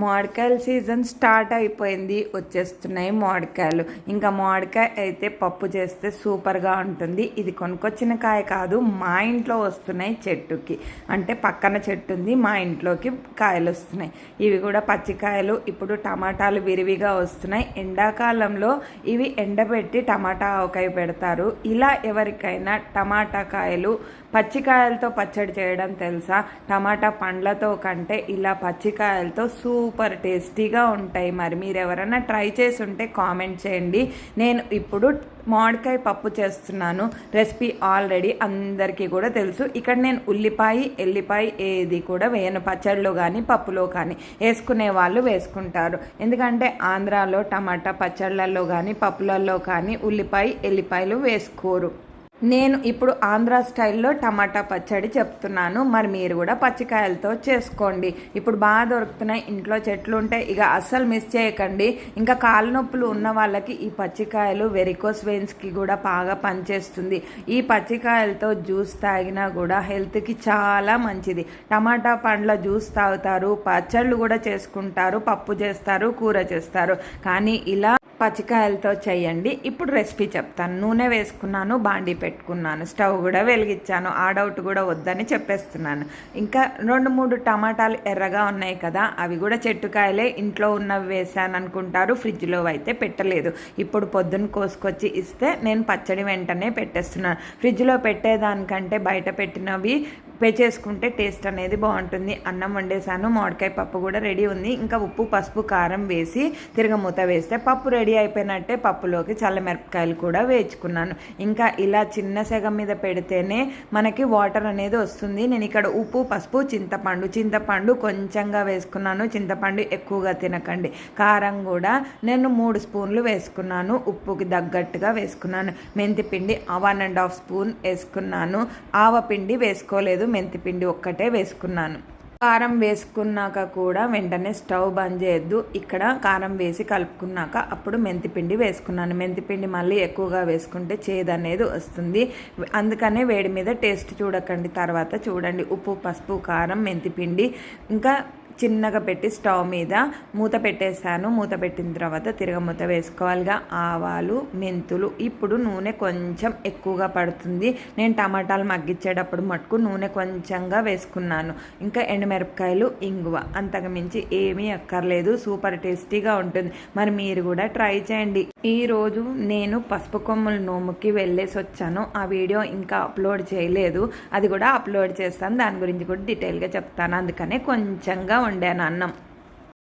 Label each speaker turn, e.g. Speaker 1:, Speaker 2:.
Speaker 1: మామిడికాయల season start అయిపోయింది వచ్చేస్తున్నాయి మామిడికాయలు ఇంకా మామిడికాయ అయితే పప్పు చేస్తే సూపర్గా ఉంటుంది. ఇది కొనుక్కొచ్చిన కాయ కాదు మా ఇంట్లో వస్తున్నాయి చెట్టుకి. అంటే పక్కన చెట్టు ఉంది మా ఇంట్లోకి కాయలు వస్తున్నాయి. ఇవి కూడా పచ్చికాయలు ఇప్పుడు టమాటాలు విరివిగా వస్తున్నాయి. ఎండాకాలంలో ఇవి ఎండబెట్టి టమాటా ఆవకాయ పెడతారు. ఇలా ఎవరికైనా టమాటా కాయలు పచ్చికాయలతో పచ్చడి చేయడం తెలుసా? టమాటా పండ్లతో కంటే ఇలా పచ్చికాయలతో సూపర్ టేస్టీగా ఉంటాయి. మరి మీరు ఎవరైనా ట్రై చేసి ఉంటే కామెంట్ చేయండి. నేను ఇప్పుడు మామిడికాయ పప్పు చేస్తున్నాను. రెసిపీ ఆల్రెడీ అందరికీ కూడా తెలుసు. ఇక్కడ నేను ఉల్లిపాయ ఎల్లిపాయ ఏది కూడా వేయను. పచ్చడిలో కానీ పప్పులో కానీ. వేసుకునే వాళ్ళు వేసుకుంటారు. ఎందుకంటే ఆంధ్రాలో టమాటా పచ్చళ్ళల్లో కానీ పప్పులలో కానీ ఉల్లిపాయ ఎల్లిపాయలు వేసుకోరు. నేను ఇప్పుడు ఆంధ్ర స్టైల్లో టమాటా పచ్చడి చెప్తున్నాను. మరి మీరు కూడా పచ్చికాయలతో చేసుకోండి. ఇప్పుడు బాగా దొరుకుతున్నాయి. ఇంట్లో చెట్లు ఉంటాయి. ఇక అస్సలు మిస్ చేయకండి. ఇంకా కాలు నొప్పులు ఉన్న వాళ్ళకి ఈ పచ్చికాయలు వెరికోస్ వెయిన్స్కి కూడా బాగా పనిచేస్తుంది. ఈ పచ్చికాయలతో జ్యూస్ తాగినా కూడా హెల్త్కి చాలా మంచిది. టమాటా పండ్ల జ్యూస్ తాగుతారు. పచ్చళ్ళు కూడా చేసుకుంటారు. పప్పు చేస్తారు. కూర చేస్తారు. కానీ ఇలా పచ్చికాయలతో చేయండి. ఇప్పుడు రెసిపీ చెప్తాను. నూనె వేసుకున్నాను బాండీ పెట్టుకున్నాను స్టవ్ కూడా వెలిగించాను ఆ డౌట్ కూడా వద్దని చెప్పేస్తున్నాను. ఇంకా రెండు మూడు టమాటాలు ఎర్రగా ఉన్నాయి కదా అవి కూడా చెట్టుకాయలే ఇంట్లో ఉన్నవి వేసాను అనుకుంటారు ఫ్రిడ్జ్లో అయితే పెట్టలేదు. ఇప్పుడు పొద్దున్న కోసుకొచ్చి ఇస్తే నేను పచ్చడి వెంటనే పెట్టేస్తున్నాను. ఫ్రిడ్జ్లో పెట్టేదానికంటే బయట పెట్టినవి పే చేసుకుంటే టేస్ట్ అనేది బాగుంటుంది. అన్నం వండేసాను. మామిడికాయ పప్పు కూడా రెడీ ఉంది. ఇంకా ఉప్పు పసుపు కారం వేసి తిరగమూత వేస్తే పప్పు రెడీ అయిపోయినట్టే పప్పులోకి చల్లమిరపకాయలు కూడా వేయించుకున్నాను. ఇంకా ఇలా చిన్న సెగ మీద పెడితేనే మనకి వాటర్ అనేది వస్తుంది. నేను ఇక్కడ ఉప్పు పసుపు చింతపండు చింతపండు కొంచెంగా వేసుకున్నాను. చింతపండు ఎక్కువగా తినకండి. కారం కూడా నేను మూడు స్పూన్లు వేసుకున్నాను. ఉప్పుకి తగ్గట్టుగా వేసుకున్నాను. మెంతి పిండి వన్ అండ్ హాఫ్ స్పూన్ వేసుకున్నాను. ఆవపిండి వేసుకోలేదు. మెంతిపిండి ఒక్కటే వేసుకున్నాను. కారం వేసుకున్నాక కూడా వెంటనే స్టవ్ బంద్ చేయొద్దు. ఇక్కడ కారం వేసి కలుపుకున్నాక అప్పుడు మెంతిపిండి వేసుకున్నాను. మెంతిపిండి మళ్ళీ ఎక్కువగా వేసుకుంటే చేదు అనేది వస్తుంది. అందుకనే వేడి మీద టేస్ట్ చూడకండి. తర్వాత చూడండి. ఉప్పు పసుపు కారం మెంతిపిండి ఇంకా చిన్నగా పెట్టి స్టవ్ మీద మూత పెట్టేసాను మూత పెట్టిన తర్వాత తిరగమూత వేసుకోవాలిగా ఆవాలు మెంతులు ఇప్పుడు నూనె కొంచెం ఎక్కువగా పడుతుంది. నేను టమాటాలు మగ్గించేటప్పుడు మటుకు నూనె కొంచెంగా వేసుకున్నాను. ఇంకా మిరపకాయలు ఇంగువ. అంతకు మించి ఏమీ అక్కర్లేదు. సూపర్ టేస్టీగా ఉంటుంది. మరి మీరు కూడా ట్రై చేయండి. ఈరోజు నేను పసుపు కొమ్ముల నోముకి వెళ్ళేసి వచ్చాను. ఆ వీడియో ఇంకా అప్లోడ్ చేయలేదు. అది కూడా అప్లోడ్ చేస్తాను. దాని గురించి కూడా డీటెయిల్గా చెప్తాను. అందుకనే కొంచెంగా వండాను అన్నం.